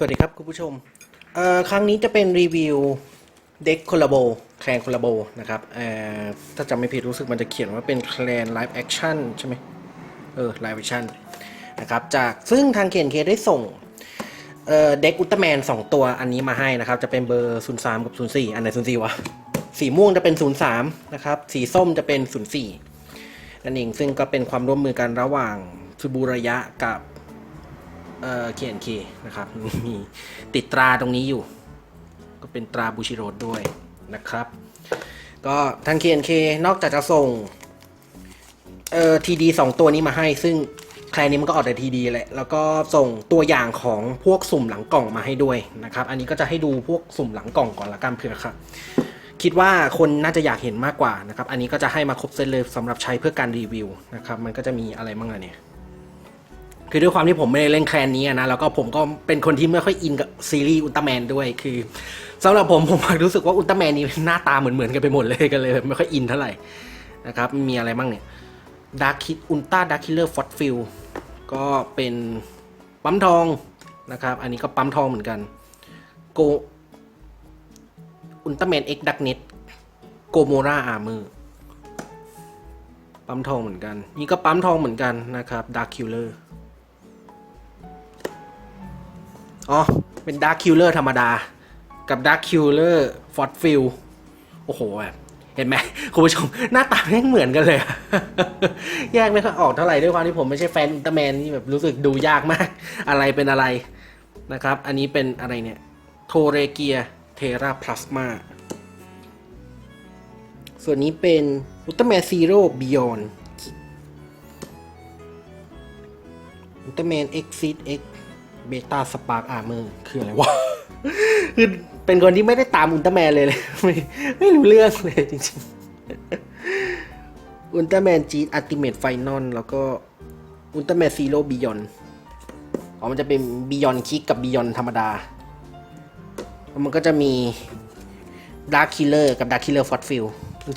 สวัสดีครับคุณผู้ชม ครั้งนี้จะเป็นรีวิวเด็กคอลลาโบแคลนคอลลาโบนะครับถ้าจำไม่ผิดรู้สึกมันจะเขียนว่าเป็นแคลนไลฟ์แอคชั่นใช่ไหมเออไลฟ์แอคชั่นนะครับจากซึ่งทางเขียนเคได้ส่งเอ่อเด็กอุลตร้าแมน2 ตัวอันนี้มาให้นะครับ จะเป็นเบอร์ 03 กับ 04 อันไหน 04 วะ สีม่วงจะเป็น 03 นะครับ สีส้มจะเป็น 04 นั่นเองซึ่งก็เป็นความร่วมมือกันระหว่างซูบูระยะกับ เอ่อเขียนเคนะครับ มีติดตราตรงนี้อยู่ ก็เป็นตราบูชิโรดด้วยนะครับ ก็ทางเขียนเคนอกจากจะส่งเอ่อทีดีสองตัวนี้มาให้ ซึ่งใครนี้มันก็ออกแต่ทีดีแหละ แล้วก็ส่งตัวอย่างของพวกสุ่มหลังกล่องมาให้ด้วยนะครับ อันนี้ก็จะให้ดูพวกสุ่มหลังกล่องก่อนละกันเผื่อครับคิดว่าคนน่าจะอยากเห็นมากกว่านะครับ อันนี้ก็จะให้มาครบเซตเลยสำหรับใช้เพื่อการรีวิวนะครับ มันก็จะมีอะไรบ้างอะเนี่ย คือด้วยความที่ผมไม่ได้เล่นแคลนนี้นะแล้วก็ผมก็เป็นคนที่ไม่ค่อยอินกับซีรีส์อุลตร้าแมนด้วยคือสำหรับผมผมรู้สึกว่าอุลตร้าแมนนี่หน้าตาเหมือนเหมือนๆกันไปหมดเลยกันเลยไม่ค่อยอินเท่าไหร่นะครับมีอะไรบ้างเนี่ยดาร์คิดอุลตร้าดาร์คิลเลอร์ฟอสฟิลก็เป็นปั๊มทองนะครับ อันนี้ก็ปั๊มทองเหมือนกันโกอุลตร้าแมนเอ็กดักเน็ตโกโมราอาร์เมอปั๊มทองเหมือนกัน นี่ก็ปั๊มทองเหมือนกันนะครับดาร์คิลเลอร์ อ๋อ เป็นดาร์คคิลเลอร์ธรรมดา กับดาร์คคิลเลอร์ฟอสฟิลโอ้โหแบบเห็นไหมคุณผู้ชมหน้าตาไม่งเหมือนกันเลยแยกไม่ค่อยออกเท่าไหร่ด้วยความที่ผมไม่ใช่แฟนอุลตร้าแมนนี่แบบรู้สึกดูยากมาก อะไรเป็นอะไรนะครับ อันนี้เป็นอะไรเนี่ยโทเรเกียเทราพลาสมาส่วนนี้เป็นอุลตร้าแมนซีโร่บิยอนอุลตร้าแมนเอ็กซิเอ็ก เบต้าสปาร์กอาร์เมอร์คืออะไรวะ คือเป็นคนที่ไม่ได้ตามอุลตร้าแมนเลยเลยไม่ไม่รู้เรื่องเลยจริงๆ อุลตร้าแมนจีอัติเมทไฟนอลแล้วก็อุลตร้าแมนซีโร่บิยอนอ๋อมันจะเป็นบิยอนคิกกับบิยอนธรรมดาแล้วมันก็จะมีดาร์คคิลเลอร์กับดาร์คคิลเลอร์ฟอสฟิล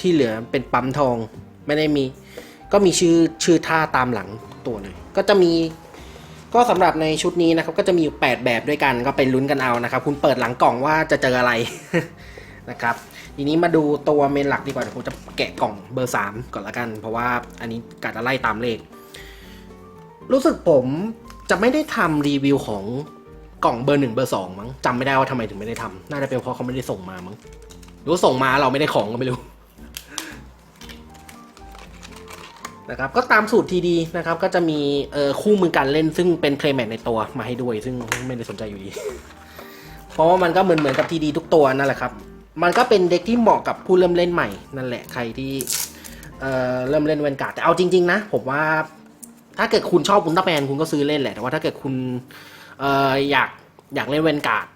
ที่เหลือเป็นปั๊มทอง ไม่ได้มี ก็มีชื่อชื่อท่าตามหลังตัวเลย ก็จะมี ก็สำหรับในชุดนี้นะครับก็จะมีอยู่ 8 แบบด้วยกันก็ไปลุ้นกันเอานะครับ คุณเปิดหลังกล่องว่าจะเจออะไรนะครับทีนี้มาดูตัวเมนหลักดีกว่าเดี๋ยวผมจะแกะกล่องเบอร์ 3 ก่อนละกัน เพราะว่าอันนี้กะจะไล่ตามเลข รู้สึกผมจะไม่ได้ทำรีวิวของกล่องเบอร์หนึ่งเบอร์สองมั้งจำไม่ได้ว่าทำไมถึงไม่ได้ทำน่าจะเป็นเพราะเขาไม่ได้ส่งมามั้งหรือส่งมาเราไม่ได้ของก็ไม่รู้ นะครับก็ตามสูตรทีดีนะครับก็จะมีคู่มือการเล่นซึ่งเป็นเพลย์แมทในตัวมาให้ด้วย ซึ่งไม่ได้สนใจอยู่ดี เพราะว่ามันก็เหมือนเหมือนกับทีดีทุกตัวนั่นแหละครับ มันก็เป็นเด็กที่เหมาะกับผู้เริ่มเล่นใหม่นั่นแหละใครที่เเริ่มเล่นเวนการ์ดแต่เอาจริง ๆ นะ ผมว่าถ้าเกิดคุณชอบอุลตร้าแมนคุณก็ซื้อเล่นแหละแต่ว่าถ้าเกิดคุณเอออยากอยากเล่นเวนการ์ด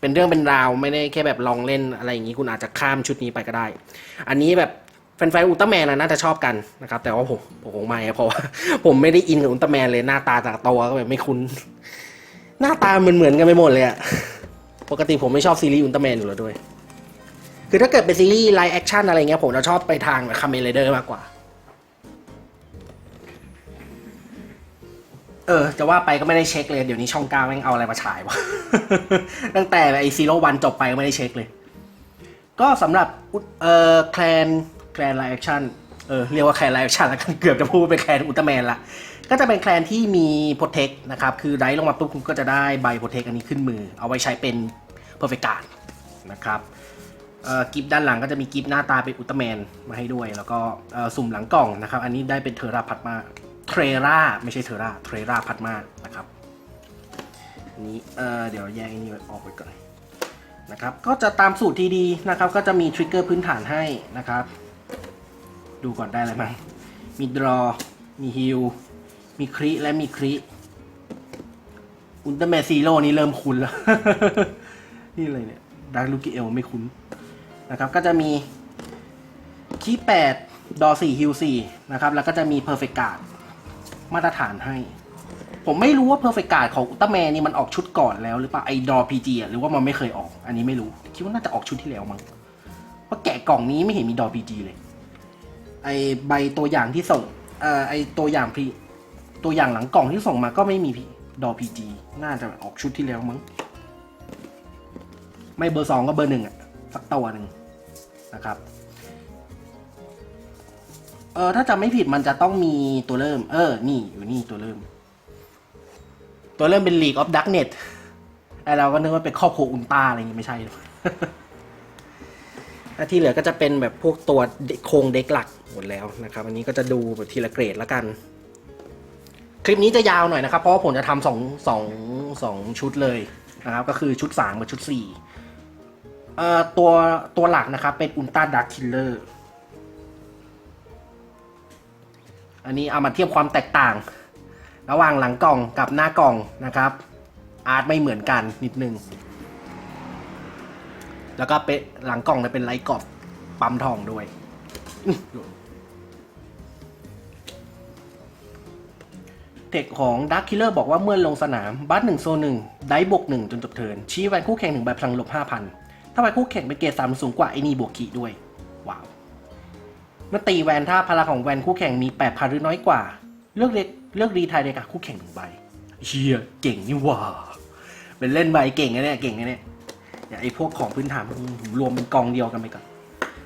เป็นเรื่องเป็นราวไม่ได้แค่แบบลองเล่นอะไรอย่างนี้คุณอาจจะข้ามชุดนี้ไปก็ได้ อันนี้แบบ แฟนๆอุลตร้าแมนน่าจะชอบกันนะครับแต่ว่าผมผมคงไม่เพราะว่าผมไม่ได้อินกับอุลตร้าแมนเลยหน้าตาจากตัวก็แบบไม่คุ้น หน้าตาเหมือนเหมือนกันไปหมดเลยอะปกติผมไม่ชอบซีรีส์อุลตร้าแมนอยู่แล้วด้วย คือถ้าเกิดเป็นซีรีส์ไลฟ์แอคชั่นอะไรเงี้ยผมจะชอบไปทางแบบคาเมนไรเดอร์มากกว่า เออจะว่าไปก็ไม่ได้เช็คเลย เดี๋ยวนี้ช่องก้าแม่งเอาอะไรมาฉายวะตั้งแต่ไอซีโร่วันจบไปก็ไม่ได้เช็คเลย ก็สำหรับเอ่อแคลน แคลนไลฟ์แอคชั่นเออเรียกว่าแคลนไลฟ์แอคชั่นแล้วกันเกือบจะพูดเป็นแคลนอุลตร้าแมนละก็จะเป็นแคลนที่มีโปรเทคนะครับคือไดลงมาปุ๊บคุณก็จะได้ใบโปรเทคอันนี้ขึ้นมือ เอาไว้ใช้เป็นเพอร์เฟกการ์ดนะครับอ่อกิฟด้านหลังก็จะมีกิฟหน้าตาเป็นอุลตร้าแมนมาให้ด้วย แล้วก็อ่อสุ่มหลังกล่องนะครับ อันนี้ได้เป็นเทอราพัดมาเทรราไม่ใช่เทอราเทรราพัดมานะครับอันนี้เอ่อเดี๋ยวแยกอันนี้ออกไปก่อนนะครับก็จะตามสูตรที่ดีนะครับ ก็จะมีทริกเกอร์พื้นฐานให้นะครับ ดูก่อนได้อะไรบ้างมีดรอ มีฮิลมีคริและมีคริอุลตร้าแมนซีโร่นี่เริ่มคุ้นแล้ว นี่อะไรเนี่ยดาร์ลูกิเอลไม่คุ้นนะครับ ก็จะมีคีแปดดอสี่ฮิลสี่นะครับ แล้วก็จะมีเพอร์เฟกการ์ดมาตรฐานให้ ผมไม่รู้ว่าเพอร์เฟกการ์ดของอุลตร้าแมนนี่มันออกชุดก่อนแล้วหรือเปล่าไอ้ดอพีจีอะหรือว่ามันไม่เคยออก อันนี้ไม่รู้ คิดว่าน่าจะออกชุดที่แล้วมั้งเพราะแกะกล่องนี้ไม่เห็นมีดอพีจีเลย ไอใบตัวอย่างที่ส่งเอ่อไอตัวอย่างพีตัวอย่างหลังกล่องที่ส่งมาก็ไม่มีดอพีจีน่าจะออกชุดที่แล้วมั้งไม่เบอร์สองก็เบอร์หนึ่งอะสักตัวหนึ่งนะครับเออถ้าจำไม่ผิดมันจะต้องมีตัวเริ่ม เออ นี่อยู่นี่ตัวเริ่ม ตัวเริ่มเป็น League of Darknet ไอเราก็นึกว่าเป็นครอบครัวอุลตาอะไรอย่างงี้ไม่ใช่ และที่เหลือก็จะเป็นแบบพวกตัวโครงเด็กหลักหมดแล้วนะครับ อันนี้ก็จะดูแบบทีละเกรดแล้วกัน คลิปนี้จะยาวหน่อยนะครับ เพราะผมจะทำสองสองสองชุดเลยนะครับ ก็คือชุดสามกับชุดสี่เอ่อตัวตัวหลักนะครับ เป็นอุลตร้าดักคิลเลอร์อันนี้เอามาเทียบความแตกต่าง ระหว่างหลังกล่องกับหน้ากล่องนะครับ อาร์ตไม่เหมือนกันนิดนึง แล้วก็เป็นหลังกล่องเนี่ยเป็นไลท์กรอบปั๊มทองด้วยเทคของ Dark Killer บอกว่าเมื่อลงสนามบัสหนึ่งโซหนึ่งได้บวกหนึ่งจนจบเทินชี้แวนคู่แข่งหนึ่งใบพลังลบห้าพันถ้าใบคู่แข่งเป็นเกรดสามสูงกว่าไอ้นี่บวกขีด้วย ว้าวเมื่อตีแวนถ้าพลังของแวนคู่แข่งมีแปดพันหรือน้อยกว่า เลือกเล็กเลือกรีไทยเด็กกับคู่แข่งหนึ่งใบเชียเก่งนี่ว่าเป็นเล่นใบเก่งนะเนี่ยเก่งนะเนี่ย อย่าไอพวกของพื้นฐานผมรวมเป็นกองเดียวกันไปก่อน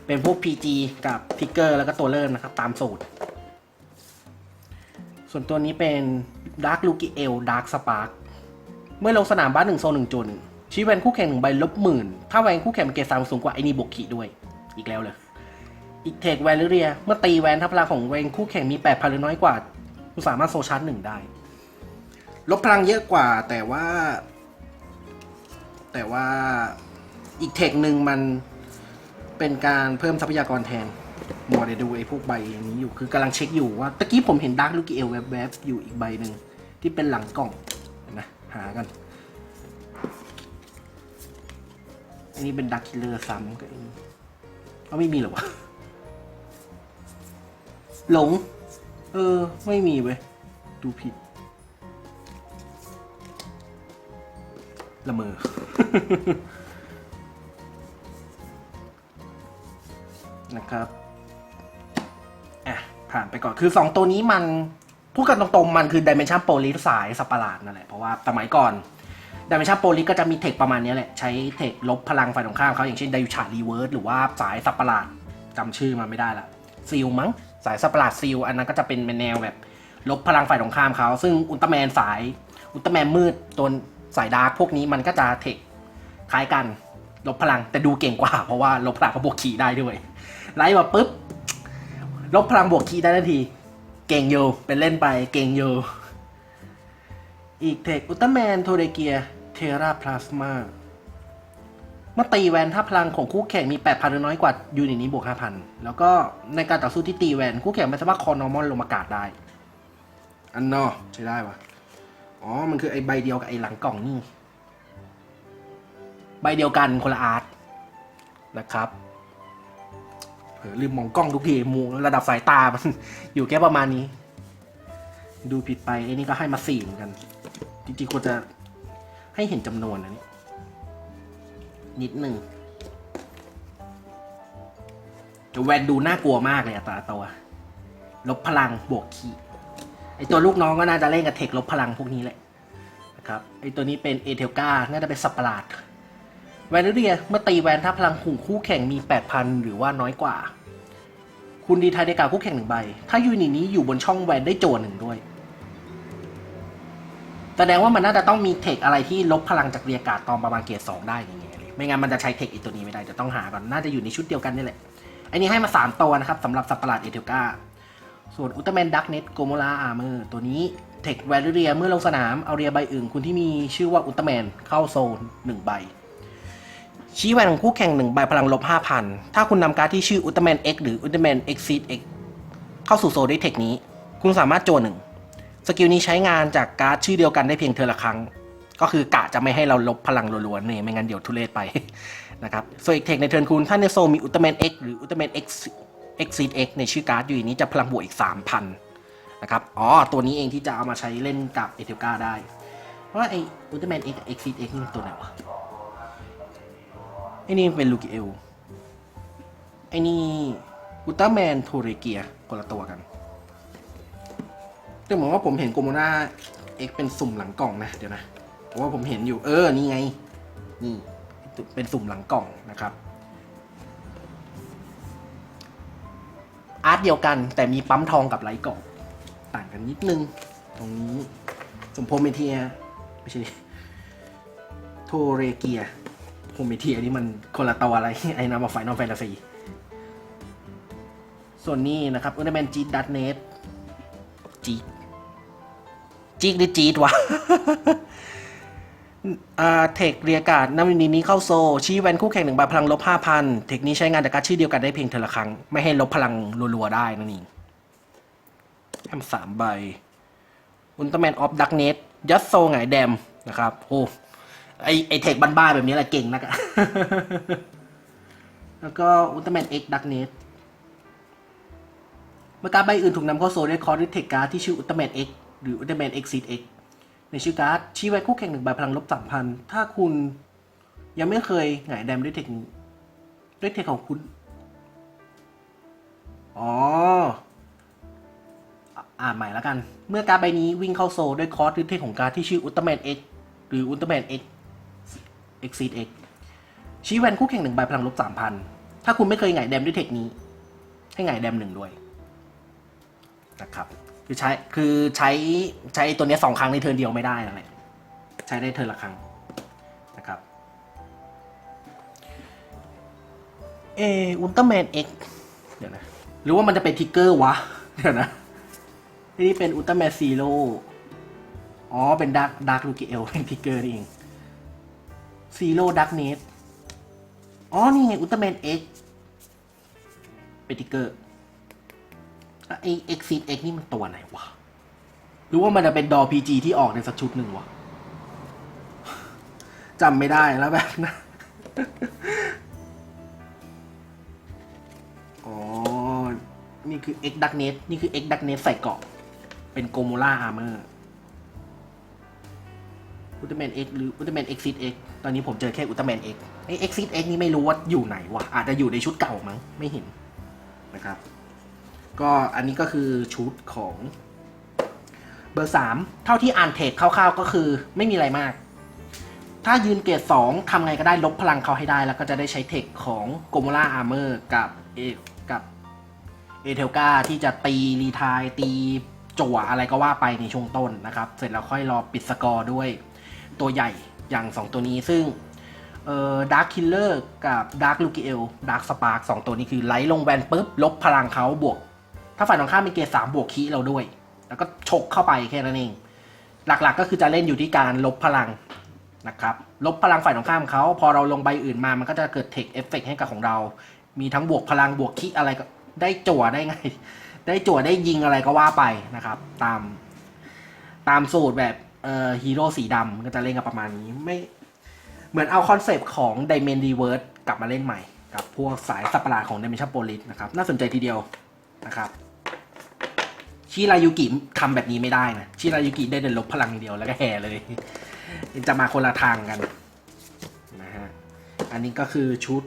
เป็นพวก PG กับทิกเกอร์แล้วก็ตัวเริ่มนะครับ ตามสูตร ส่วนตัวนี้เป็น Dark l u k i e l Dark Spark เมื่อลงสนามบ้านหนึ่งโซนหนึ่งจุดชี้แวนคู่แข่งหนึ่งใบลบหมื่น ถ้าแวนคู่แข่งเป็นเกรดสามสูงกว่าไอ้นี่บวกขีด้วย อีกแล้วเลย อีกเทคแวนหรือเรีย เมื่อตีแวนทัพพลังของแวนคู่แข่งมีแปดพันหรือน้อยกว่าคุณสามารถโซชาร์จหนึ่งได้ ลบพลังเยอะกว่าแต่ว่า แต่ว่าอีกเทคหนึ่งมันเป็นการเพิ่มทรัพยากรแทนมอเดยวดูไอ้พวกใบนี้อยู่คือกำลังเช็คอยู่ว่าตะกี้ผมเห็นดาร์กลูกเอลแวบๆอยู่อีกใบหนึ่งที่เป็นหลังกล่องนะหากันอันนี้เป็นดักคิลเลอร์ซ้ำก็เอาไม่มีหรอวะ หลง เออ ไม่มีเว้ย ดูผิด ละเมอ นะครับอะผ่านไปก่อนคือ 2 ตัวนี้มัน พูดกันตรงๆ มันคือ Dimension Police สายสัปประหลาดนั่นแหละ เพราะว่าสมัยก่อน Dimension Police ก็จะมีเทคประมาณเนี้ยแหละ ใช้เทคลบพลังฝ่ายตรงข้ามเขาอย่างเช่นไดยูชารีเวิร์สหรือว่าสายสัปประหลาดจำชื่อมันไม่ได้ละซีลมั้งสายสัปประหลาดซีลอันนั้นก็จะเป็นแนวแบบลบพลังฝ่ายตรงข้ามเขา ซึ่งอุลตร้าแมนสายอุลตร้าแมนมืดตัว สายดาร์กพวกนี้มันก็จะเทคคล้ายกันลบพลังแต่ดูเก่งกว่า เพราะว่าลบพลังเขาบวกขีได้ด้วยไล่มาปุ๊บลบพลังบวกขีได้ทันที เก่งอยู่เป็นเล่นไปเก่งอยู่อีกเทคอุลตร้าแมนโทเรเกียเทราพลาสมาเมื่อตีแวนถ้าพลังของคู่แข่งมี 8,000หรือน้อยกว่ายูนิตนี้บวก 5,000 แล้วก็ในการต่อสู้ที่ตีแวนคู่แข่งไม่สามารถคอนอร์มอนลงมากาดได้ อันนอใช้ได้ปะ อ๋อ มันคือไอใบเดียวกับไอหลังกล่องนี่ ใบเดียวกันคนละอาร์ตนะครับเผลอลืมมองกล้องทุกทีมูระดับสายตา มัน อยู่แค่ประมาณนี้ ดูผิดไปไอ้นี่ก็ให้มาสี่เหมือนกัน จริงๆควรจะให้เห็นจำนวนนะนี่นิดหนึ่งจะแวนดูน่ากลัวมากเลยอะตละตัวลบพลังบวกขี ไอตัวลูกน้องก็น่าจะเล่นกับเทคลบพลังพวกนี้แหละนะครับไอตัวนี้เป็นเอเทลกาน่าจะเป็นสัตว์ประหลาดแวนเรียเมื่อตีแวนถ้าพลังขู่คู่แข่งมี 8,000 หรือว่าน้อยกว่า คุณดีไทายในกาคู่แข่งหนึ่งใบ ถ้ายูนิตนี้อยู่บนช่องแวนได้โจหนึ่งด้วย แสดงว่ามันน่าจะต้องมีเทคอะไรที่ลบพลังจากเรียกาศตอนประมาณเกร์สองได้อย่างเงี้ยเลยไม่งั้นมันจะใช้เทคอีกตัวนี้ไม่ได้จะต้องหาก่อนน่าจะอยู่ในชุดเดียวกันนี่แหละอันนี้ให้มา 3 ตัวนะครับสำหรับสัตว์ปะหลาดเอเทลกา ส่วนอุลตร้าแมนดักเน็ตโกโมลาอาร์เมอร์ตัวนี้เทคแวลเรียเมื่อลงสนามเอาเรียใบอื่นคุณที่มีชื่อว่าอุลตร้าแมนเข้าโซน 1 ใบ ชี้แวนของคู่แข่ง 1 ใบพลังลบ 5,000 ถ้าคุณนำการ์ดที่ชื่ออุลตร้าแมน X หรืออุลตร้าแมน X Seed X เข้าสู่โซนด้วยเทคนี้ คุณสามารถโจหนึ่งสกิลนี้ใช้งานจากการ์ดชื่อเดียวกันได้เพียงเทอละครั้ง ก็คือกะจะไม่ให้เราลบพลังล้วนๆเนี่ยไม่งั้นเดี๋ยวทุเรศไปนะครับส่วนอีกเทคในเทิร์นคุณถ้าในโซนมีอุลตร้าแมน X หรืออุลตร้าแมน X X Seed X ในชื่อการ์ดอยู่นี้จะพลังบวกอีก 3,000 นะครับ อ๋อ ตัวนี้เองที่จะเอามาใช้เล่นกับเอเทลกาได้ เพราะว่าไออุลตร้าแมน X กับ X Seed X นี่มันตัวไหนวะไอนี่เป็นลูกิเอลไอนี่อุลตร้าแมนโทเรเกียคนละตัวกัน แต่เหมือนว่าผมเห็นโกโมนาเอ็กเป็นสุ่มหลังกล่องนะ เดี๋ยวนะเพราะว่าผมเห็นอยู่ เออ นี่ไง นี่ เป็นสุ่มหลังกล่องนะครับ อาร์ตเดียวกันแต่มีปั๊มทองกับไลท์กล่องต่างกันนิดนึง ตรงนี้ สมโพเมเทียไม่ใช่โทเรเกียโพเมเทียนี่มันคนละตัวอะไรไอ้นามาไฟนอลแฟนตาซีส่วนนี้นะครับอุลตร้าแมนจีดัตเนสจีจีหรือจีดวะ เทคเรียกาดนำวินนี้เข้าโซ ชี้แวนคู่แข่งหนึ่งใบพลังลบห้าพันเทคนี้ใช้งานจากการชื่อเดียวกันได้เพียงเทละครั้ง ไม่ให้ลบพลังรัวๆได้นั่นเองแอมสามใบอุลตร้าแมนออฟดักเนสยัดโซไงายแดมนะครับ โอ้ไอไอเทคบ้านๆแบบนี้แหละเก่งนักอะแล้วก็อุลตร้าแมนเอ็กดักเนสเมื่อการใบอื่นถูกนำเข้าโซด้วยคอร์ดิเทคการ์ดที่ชื่ออุลตร้าแมนเอ็กหรืออุลตร้าแมนเอ็กซีดเอ็ก ในชื่อการ์ดชี้ไว้คู่แข่งหนึ่งใบพลังลบสามพันถ้าคุณยังไม่เคยหงายแดมด้วยเทคนิคด้วยเทคของคุณ อ๋อ อ่านใหม่แล้วกัน เมื่อการใบนี้วิ่งเข้าโซด้วยคอร์สหรือเทคของการที่ชื่ออุลตร้าแมนเอ็กหรืออุลตร้าแมนเอ็กเอ็กซีดเอ็กชี้แวนคู่แข่งหนึ่งใบพลังลบสามพันถ้าคุณไม่เคยหงายแดมด้วยเทคนี้ ให้หงายแดมหนึ่งด้วยนะครับ คือใช้คือใช้ใช้ตัวนี้สองครั้งในเทิร์นเดียวไม่ได้นั่นแหละใช้ได้เทิร์นละครั้งนะครับเออุลตร้าแมนเอ็กเดี๋ยวนะ หรือว่ามันจะเป็นทิกเกอร์วะ เดี๋ยวนะนี่เป็นอุลตร้าแมนซีโร่อ๋อ เป็นดาร์กดาร์กลูกิเอลเป็นทิกเกอร์นี่เองซีโร่ดาร์กเนสอ๋อ นี่ไงอุลตร้าแมนเอ็กเป็นทิกเกอร์ ไอเอ็กซิเอ็กนี่มันตัวไหนวะหรือว่ามันจะเป็นดอพีจีที่ออกในสักชุดหนึ่งวะจำไม่ได้แล้วแบบนะอ๋อ นี่คือ X Darknet นี่คือ X Darknet ใส่เกาะ เป็นโกโมล่าอาร์เมอร์อุลตร้าแมน X หรืออุลตร้าแมน X ซิ X ตอนนี้ผมเจอแค่อุลตร้าแมน X ไอ X ซิ X นี่ไม่รู้ว่าอยู่ไหนวะ อาจจะอยู่ในชุดเก่ามั้ง ไม่เห็นนะครับ ก็อันนี้ก็คือชุดของเบอร์สามเท่าที่อ่านเทรดคร่าวๆก็คือไม่มีอะไรมาก ถ้ายืนเกรดสองทำไงก็ได้ลบพลังเขาให้ได้ แล้วก็จะได้ใช้เทคของโกมล่าอาร์เมอร์กับเอกับเอเทลกาที่จะตีรีทายตีจั่วอะไรก็ว่าไปในช่วงต้นนะครับ เสร็จแล้วค่อยรอปิดสกอร์ด้วยตัวใหญ่อย่าง 2 ตัวนี้ซึ่งเอ่อดาร์คคิลเลอร์กับดาร์คลูกิเอลดาร์คสปาร์กสองตัวนี้คือไลท์ลงแวนปุ๊บลบพลังเขาบวก ถ้าฝ่ายตรงข้ามมีเกรดสามบวกคีเราด้วย แล้วก็ฉกเข้าไปแค่นั้นเอง หลักๆก็คือจะเล่นอยู่ที่การลบพลังนะครับ ลบพลังฝ่ายตรงข้ามเขา พอเราลงใบอื่นมา มันก็จะเกิดเทคเอฟเฟกให้กับของเรา มีทั้งบวกพลังบวกคีอะไรก็ได้จั่วได้ไง ได้จั่วได้ยิงอะไรก็ว่าไปนะครับ ตาม ตามสูตรแบบเอ่อฮีโร่สีดำก็จะเล่นกันประมาณนี้ไม่เหมือนเอาคอนเซปต์ของ Diamond Reverse กลับมาเล่นใหม่ กับพวกสายสัปะหลาดของ Dimension Police นะครับ น่าสนใจทีเดียวนะครับ ชิรายุกิทำแบบนี้ไม่ได้นะชิรายุกิได้เดินลบพลังอย่างเดียวแล้วก็แห่เลย จะมาคนละทางกันนะฮะอันนี้ก็คือชุด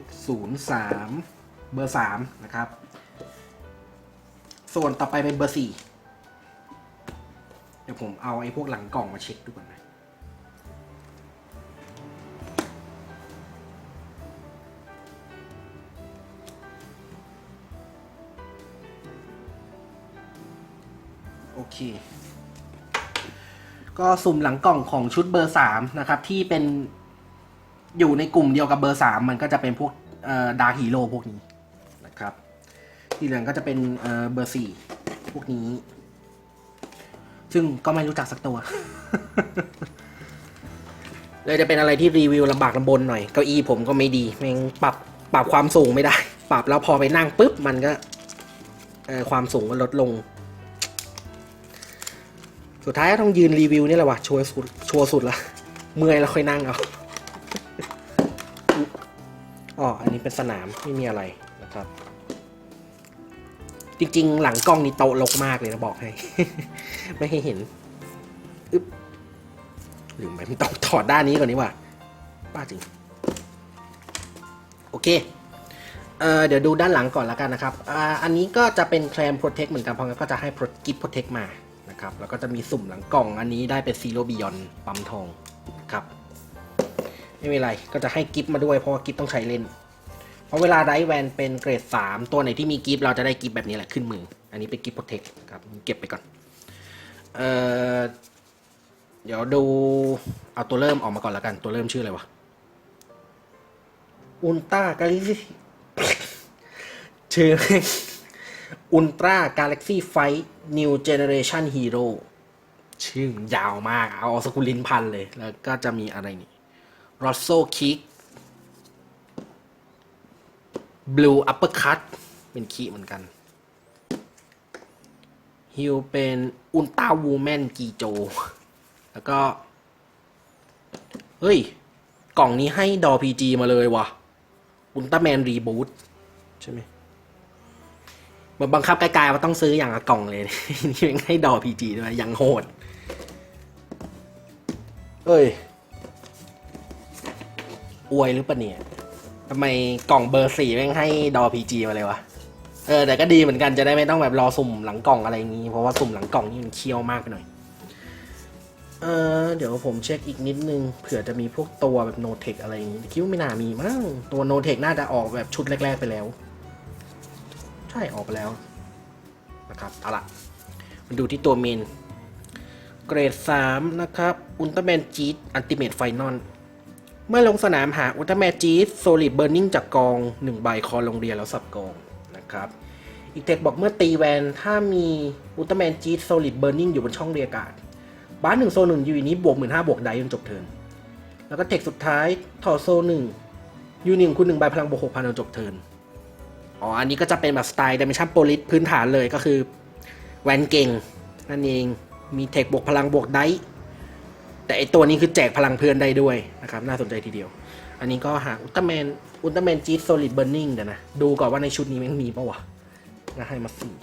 03 เบอร์ 3 นะครับ ส่วนต่อไปเป็นเบอร์ 4 เดี๋ยวผมเอาไอ้พวกหลังกล่องมาเช็คดูก่อนนะ โอเค ก็สุ่มหลังกล่องของชุดเบอร์สามนะครับ ที่เป็นอยู่ในกลุ่มเดียวกับเบอร์สามมันก็จะเป็นพวกดาร์ฮีโร่พวกนี้นะครับ ที่เหลือก็จะเป็นเบอร์สี่พวกนี้ ซึ่งก็ไม่รู้จักสักตัว เลยจะเป็นอะไรที่รีวิวลำบากลำบนหน่อย เก้าอี้ผมก็ไม่ดีแม่งปรับปรับความสูงไม่ได้ ปรับแล้วพอไปนั่งปุ๊บมันก็ความสูงก็ลดลง สุดท้ายก็ต้องยืนรีวิวนี่แหละว่ะชัวร์สุดชัวร์สุดละเมื่อยแล้วค่อยนั่งเอาอ๋ออันนี้เป็นสนามไม่มีอะไรนะครับ จริงๆ หลังกล้องนี่โตลกมากเลยนะบอกให้ ไม่ให้เห็นอึ๊บหรือไม่ต้องถอดด้านนี้ก่อนดีกว่าป้าจริง โอเคเอ่อเดี๋ยวดูด้านหลังก่อนแล้วกันนะครับอ่าอันนี้ก็จะเป็นแคลมโปรเทคเหมือนกันเพราะงั้นก็จะให้กิฟโปรเทคมา นะครับ แล้วก็จะมีสุ่มหลังกล่องอันนี้ได้เป็นซีโรบิยอนปั๊มทองครับ ไม่เป็นไรก็จะให้กิฟต์มาด้วยเพราะว่ากิฟต์ต้องใช้เล่น เพราะเวลาไดแวนเป็นเกรด 3 ตัวไหนที่มีกิฟต์เราจะได้กิฟต์แบบนี้แหละขึ้นมือ อันนี้เป็นกิฟต์โปรเทคครับเก็บไปก่อน เอ่อเดี๋ยวดูเอาตัวเริ่มออกมาก่อนแล้วกัน ตัวเริ่มชื่ออะไรวะอุลตร้ากาล็กซี่ชื่อ อุลตร้ากาแล็กซี่ไฟนิวเจเนเรชันฮีโร่ชื่อยาวมาก เอาสกุลินพันเลย แล้วก็จะมีอะไรนี่รอสโซคิกบลูอัปเปอร์คัตเป็นคีเหมือนกันฮิวเป็นอุลตร้าวูแมนกีโจ แล้วก็ เฮ้ย กล่องนี้ให้ดอพีจีมาเลยวะอุลตร้าแมนรีบูตใช่ไหม มือนบังคับไกลๆว่าต้องซื้ออย่างละกล่องเลยนี่ยังให้ดอพีจีด้วยยังโหด เอ้ย อวยหรือปะเนี่ยทำไมกล่องเบอร์สี่แม่งให้ดอพีจีมาเลยวะ เออแต่ก็ดีเหมือนกันจะได้ไม่ต้องแบบรอสุ่มหลังกล่องอะไรอย่างงี้ เพราะว่าสุ่มหลังกล่องนี่มันเคี่ยวมากไปหน่อย เออเดี๋ยวผมเช็คอีกนิดนึงเผื่อจะมีพวกตัวแบบโนเทคอะไรอย่างงี้คิดว่าไม่น่ามีมั้งตัวโนเทคน่าจะออกแบบชุดแรก ๆ ไปแล้ว ใช่ออกไปแล้วนะครับเอาละมาดูที่ตัวเมน เกรด 3 นะครับ อุลตร้าแมนจีดอันติเมตไฟนอลเมื่อลงสนามหาอุลตร้าแมนจีดโซลิดเบอร์นิงจากกอง 1 ใบคอลงเรียนแล้วสับกองนะครับ อีกเทคบอกเมื่อตีแวนถ้ามีอุลตร้าแมนจีดโซลิดเบอร์นิงอยู่บนช่องเรียกาศบ้านหนึ่งโซนหนึ่งยูนี้บวกหมื่นห้าบวกไดจนจบเทิร์นแล้วก็เทคสุดท้ายถอดโซหนึ่งยูหนึ่งคุณหนึ่งใบพลังบวกหกพันจนจบเทิร์น อ๋อ อันนี้ก็จะเป็นแบบสไตล์ดิเมชันโปลิสพื้นฐานเลยก็คือ แวนเก่ง นั่นเอง มีเทคบวกพลังบวกไดส์แต่ไอตัวนี้คือแจกพลังเพื่อนได้ด้วยนะครับ น่าสนใจทีเดียว อันนี้ก็หาอุลตร้าแมนอุลตร้าแมนจีดโซลิดเบอร์นิงเดี๋ยวนะ ดูก่อนว่าในชุดนี้มันมีปะวะก็ให้มาสี่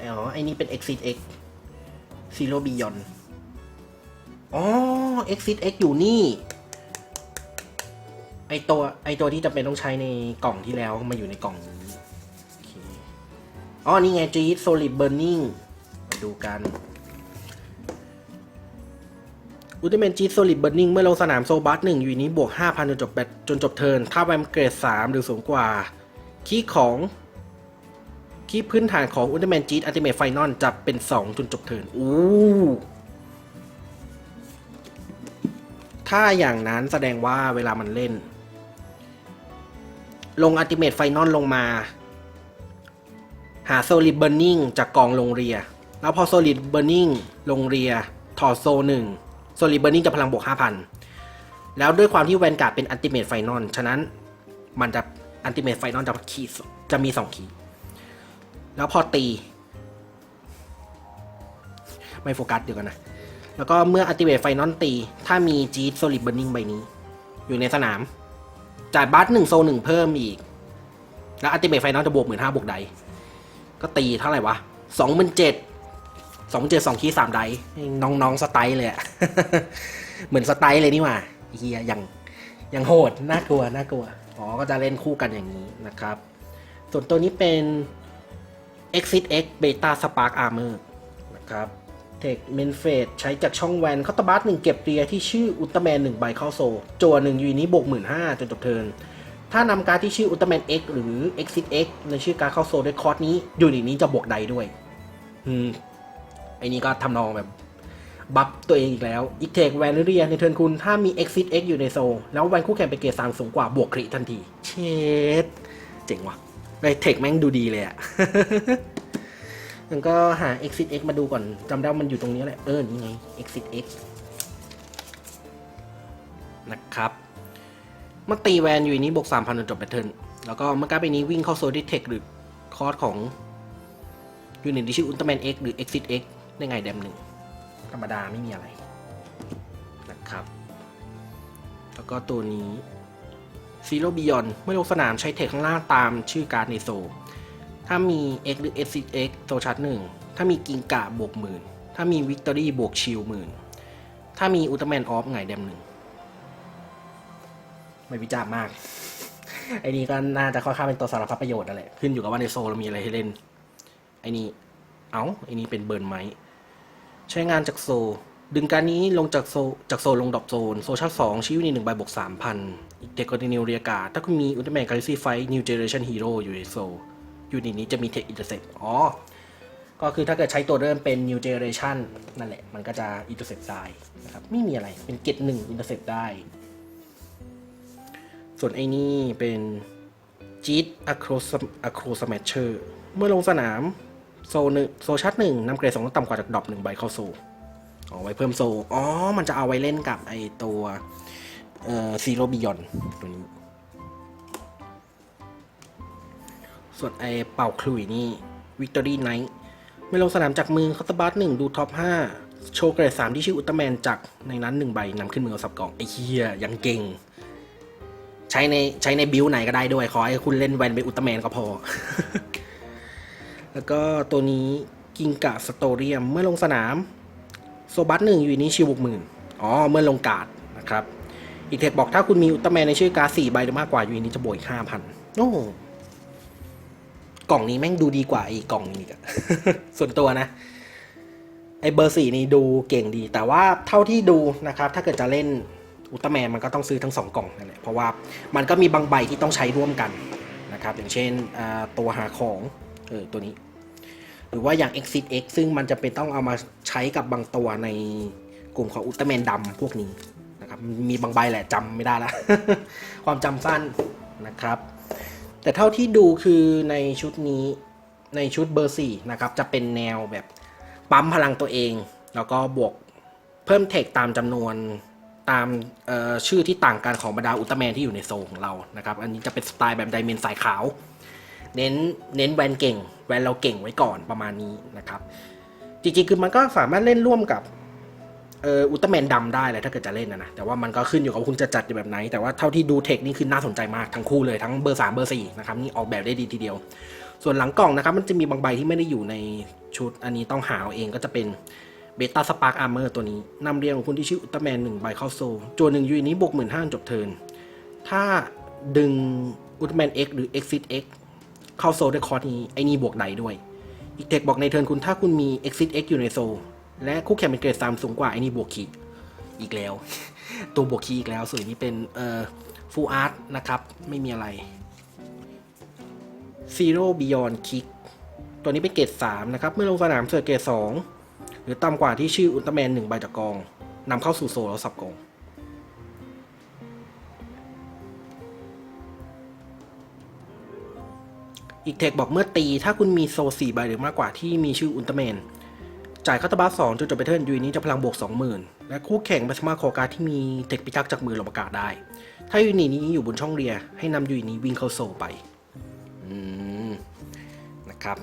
อ๋อไอนี่เป็น Exit X Zero Beyond อ๋อ Exit X อยู่นี่ ไอตัวไอตัวที่จำเป็นต้องใช้ในกล่องที่แล้วมาอยู่ในกล่องนี้อ๋อ นี่ไง Jeet Solid Burning มาดูกันอุลตร้าแมนจีโซลิดเบิร์นิงเมื่อลงสนามโซบัสหนึ่งอยู่นี้บวก 5,000 จนจบแบตจนจบเทิร์นถ้าแวมเกรด 3 หรือสูงกว่า คีของ คีพื้นฐานของอุลตร้าแมนจีอัลติเมทไฟนอลจะเป็น 2 จนจบเทิร์นอู้ถ้าอย่างนั้นแสดงว่าเวลามันเล่น ลงอัลติเมทไฟนอลลงมา หาโซลิดเบ r ร์นิงจากกองลงเรีย แล้วพอโซลิดเบ r ร์นิงลงเรีย ถอดโซหนึ่งโซลิดเบ r ร์นิงจะพลังบวก5,000แล้วด้วยความที่แวนการ์ดเป็นอัลติเมทไฟนอลฉะนั้นมันจะอัลติเมทไฟนอลจะคีย์จะมี2คีย์แล้วพอตี ไม่โฟกัสเดี๋ยวกันนะ แล้วก็เมื่ออัลติเมทไฟนอลตี ถ้ามีจีดโซลิดเบ r ร์นิงใบนี้ อยู่ในสนาม จ่ายบัตหนึ่งโซหนึ่งเพิ่มอีก แล้วอัติเมทไฟนอลจะบวกหมื่นห้าบวกไดก็ตีเท่าไหร่วะสองหมื่นเจ็ดสองเจ็ดสองคีสามไดน้องน้องสไตล์เลยอะเหมือนสไตล์เลยนี่ว่าเฮียยังยังโหดน่ากลัวน่ากลัวอ๋อก็จะเล่นคู่กันอย่างนี้นะครับ ส่วนตัวนี้เป็น Exit X Beta Spark Armor นะครับ เทคเมนเฟสใช้จากช่องแวนคอตบัสหนึ่งเก็บเรียที่ชื่ออุลตร้าแมนหนึ่งใบเข้าโซ จัวหนึ่งยูนี้บวกหมื่นห้าจนจบเทิร์นถ้านำการที่ชื่ออุลตร้าแมน X หรือ Exit X ในชื่อการเข้าโซด้วยคอร์สนี้ยูนิตนี้จะบวกใดด้วย อืมไอ้นี้ก็ทำนองแบบบัฟตัวเองอีกแล้วอีกเทคแวนเรียในเทิร์นคุณถ้ามี Exit X อยู่ในโซ แล้วแวนคู่แข่งไปเกรดสามสูงกว่าบวกคริทันที เชดเจ๋งว่ะไอเทคแม่งดูดีเลยอะ มันก็หา Exit X มาดูก่อนจำได้ว่ามันอยู่ตรงนี้แหละ เออ นี่ไง Exit X นะครับเมื่อตีแวนอยู่นี้บวก3,000จนจบแพทเทิร์นแล้วก็เมื่อการ์ดใบนี้วิ่งเข้าโซนที่เทคหรือคอร์สของยูนิตที่ชื่ออุลตร้าแมน X หรือ Exit X ได้ไงแดมหนึ่งธรรมดาไม่มีอะไรนะครับ แล้วก็ตัวนี้ Zero Beyond เมื่อลงสนามใช้เทคข้างล่างตามชื่อการ์ดในโซ ถ้ามี X หรือ Exit X โซชาร์จหนึ่งถ้ามีกิงกะบวกหมื่นถ้ามี Victory บวกชิลหมื่นถ้ามีอุลตร้าแมนออฟไงแดมหนึ่งไม่วิจารณ์มาก ไอ้นี้ก็น่าจะค่อนข้างเป็นตัวสารพัดประโยชน์นั่นแหละขึ้นอยู่กับว่าในโซเรามีอะไรให้เล่น ไอ้นี่ เอา้าไอ้นี่เป็นเบิร์นไม้ใช้งานจากโซ ดึงการนี้ลงจากโซจากโซลงดรอปโซน โซชั่นสองชี้ยูนิตหนึ่งใบบวกสามพันอีกเทคคอติเนียเรียกา ถ้าคุณมีอุลตร้าแมนกาล็กซี่ไฟนิวเจเนเรชันฮีโร่อยู่ในโซ ยูนิตนี้จะมีเทคอินเตอร์เซปอ๋อ ก็คือถ้าเกิดใช้ตัวเริ่มเป็น New Generation นั่นแหละ มันก็จะ intercept ได้นะครับ ไม่มีอะไร เป็นเกตหนึ่ง intercept ได้ ส่วนไอ้นี่เป็นจีด acro acro smasher เมื่อลงสนาม โซหนึ่งโซชัดหนึ่งนำเกรดสองต่ำกว่าจากดรอปหนึ่งใบเข้าโซเอไว้เพิ่มโซ อ๋อ มันจะเอาไว้เล่นกับไอตัว เอ่อซีโรบิยอนตัวนี้ ส่วนไอเป่าคลุยนี่ Victory Knight เมื่อลงสนามจากมือคอตบัสหนึ่งดูท็อปห้าโชว์เกรดสามที่ชื่ออุลตร้าแมนจากในนั้นหนึ่งใบนำขึ้นมือเอาสับกล่องไอ้เฮียยังเก่ง ใช้ในใช้ในบิลไหนก็ได้ด้วย ขอให้คุณเล่นแวนเป็นอุลตร้าแมนก็พอ แล้วก็ตัวนี้กิงกะสโตเรียมเมื่อลงสนาม โซบัสหนึ่งอยู่นี้ชิวบวกหมื่นอ๋อ เมื่อลงการ์ดนะครับอีกเทคบอกถ้าคุณมีอุลตร้าแมนในชื่อการ์ดสี่ใบหรือมากกว่าอยู่นี้จะบวกห้าพันโอ้ กล่องนี้แม่งดูดีกว่าไอ้กล่องนี้อีกอะส่วนตัวนะ ไอ้เบอร์สี่นี่ดูเก่งดี แต่ว่าเท่าที่ดูนะครับ ถ้าเกิดจะเล่นอุลตร้าแมนมันก็ต้องซื้อทั้งสองกล่องนั่นแหละเพราะว่ามันก็มีบางใบที่ต้องใช้ร่วมกันนะครับ อย่างเช่นตัวหาของเออตัวนี้ หรือว่าอย่าง Exit X ซึ่งมันจะเป็นต้องเอามาใช้กับบางตัวในกลุ่มของอุลตร้าแมนดำพวกนี้นะครับมีบางใบแหละจำไม่ได้ละ ความจำสั้นนะครับ แต่เท่าที่ดูคือในชุดนี้ในชุดเบอร์สี่นะครับจะเป็นแนวแบบปั๊มพลังตัวเอง แล้วก็บวกเพิ่มเทคตามจำนวนตามชื่อที่ต่างกันของบรรดาอุลตร้าแมนที่อยู่ในโซลของเรานะครับ อันนี้จะเป็นสไตล์แบบไดเมนสายขาว เน้นเน้นแวนเก่ง แวนเราเก่งไว้ก่อนประมาณนี้นะครับ จริงๆ คือมันก็สามารถเล่นร่วมกับ เอออุลตร้าแมนดำได้เลยถ้าเกิดจะเล่นนะนะแต่ว่ามันก็ขึ้นอยู่กับคุณจะจัดแบบไหน แต่ว่าเท่าที่ดูเทคนี่คือน่าสนใจมากทั้งคู่เลยทั้งเบอร์ 3 เบอร์ 4 นะครับ นี่ออกแบบได้ดีทีเดียว ส่วนหลังกล่องนะครับ มันจะมีบางใบที่ไม่ได้อยู่ในชุด อันนี้ต้องหาเอาเองก็จะเป็นเบต้าสปาร์กอาร์เมอร์ตัวนี้นำเรียงของคุณที่ชื่ออุลตร้าแมนหนึ่งใบเข้าโซจวนหนึ่งยูนี้บวกหมื่นห้าจบเทินถ้าดึงอุลตร้าแมน X หรือ Exit X เอ็กเข้าโซด้วยคอร์สนี้ไอ้นี่บวกใดด้วยอีกเทคบอกในเทินคุณถ้าคุณมี Exit X อยู่ในโซ และคู่แข่งเป็นเกรดสามสูงกว่าไอ้นี่บวกขีอีกแล้ว ตัวบวกคีอีกแล้ว ส่วนนี้เป็นเอ่อฟูอาร์ตนะครับ ไม่มีอะไร Zero Beyond Kick ตัวนี้เป็นเกรด3นะครับ เมื่อลงสนามเสิร์ฟเกรด2หรือต่ำกว่าที่ชื่ออุลตร้าแมน1ใบจากกองนำเข้าสู่โซลแล้วสับกอง อีกเทคบอกเมื่อตีถ้าคุณมีโซ4ใบหรือมากกว่าที่มีชื่ออุลตร้าแมน จ่ายคาตาบัสองจนจบไปเทิร์นยูนี้จะพลังบวกสองหมื่นและคู่แข่งมาสามารถขอการที่มีเทคพิทักษ์จากมือลงประกาศได้ ถ้ายูนิตนี้อยู่บนช่องเรีย ให้นำยูนี้วิ่งเข้าโซไปอืมนะครับ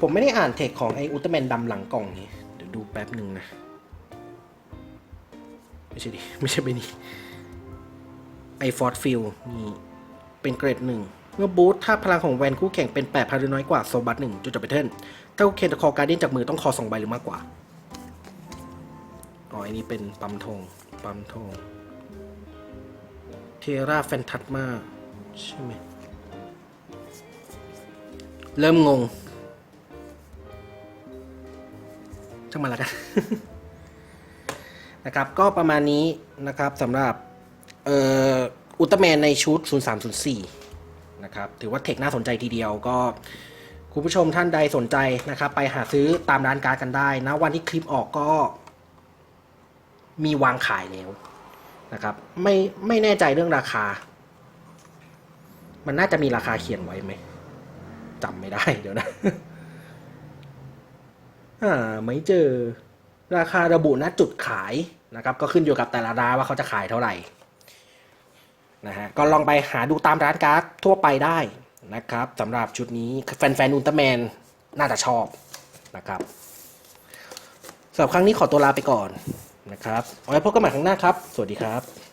ผมไม่ได้อ่านเทคของไออุลตร้าแมนดำหลังกล่องนี้ เดี๋ยวดูแป๊บหนึ่งนะ ไม่ใช่ดิ ไม่ใช่ไปนี่ไอฟอร์ดฟิลนี่เป็นเกรดหนึ่งเมื่อบูทถ้าพลังของแวนคู่แข่งเป็น8พันหรือน้อยกว่าโซบัตหนึ่งจนจบไปเทิร์น ถ้าคู่แข่งจะคอการเด้นจากมือต้องคอสองใบหรือมากกว่า อ๋อ อันนี้เป็นปั๊มทองปั๊มทองเทราแฟนทัตมาใช่ไหม เริ่มงงช่างมันละกัน นะครับ ก็ประมาณนี้นะครับสำหรับเอ่ออุลตร้าแมนในชุด 0304 นะครับ ถือว่าเทคน่าสนใจทีเดียวก็ คุณผู้ชมท่านใดสนใจนะครับ ไปหาซื้อตามร้านการ์ดกันได้นะวันที่คลิปออกก็ มีวางขายแล้วนะครับ ไม่ไม่แน่ใจเรื่องราคา มันน่าจะมีราคาเขียนไว้ไหมจำไม่ได้เดี๋ยวนะอ่าไม่เจอ ราคาระบุณจุดขายนะครับ ก็ขึ้นอยู่กับแต่ละร้านว่าเขาจะขายเท่าไหร่นะฮะก็ลองไปหาดูตามร้านการ์ดทั่วไปได้ นะครับสำหรับชุดนี้แฟนๆอุลตร้าแมนน่าจะชอบนะครับสำหรับครั้งนี้ขอตัวลาไปก่อนนะครับเอาไว้พบกันใหม่ครั้งหน้าครับ สวัสดีครับ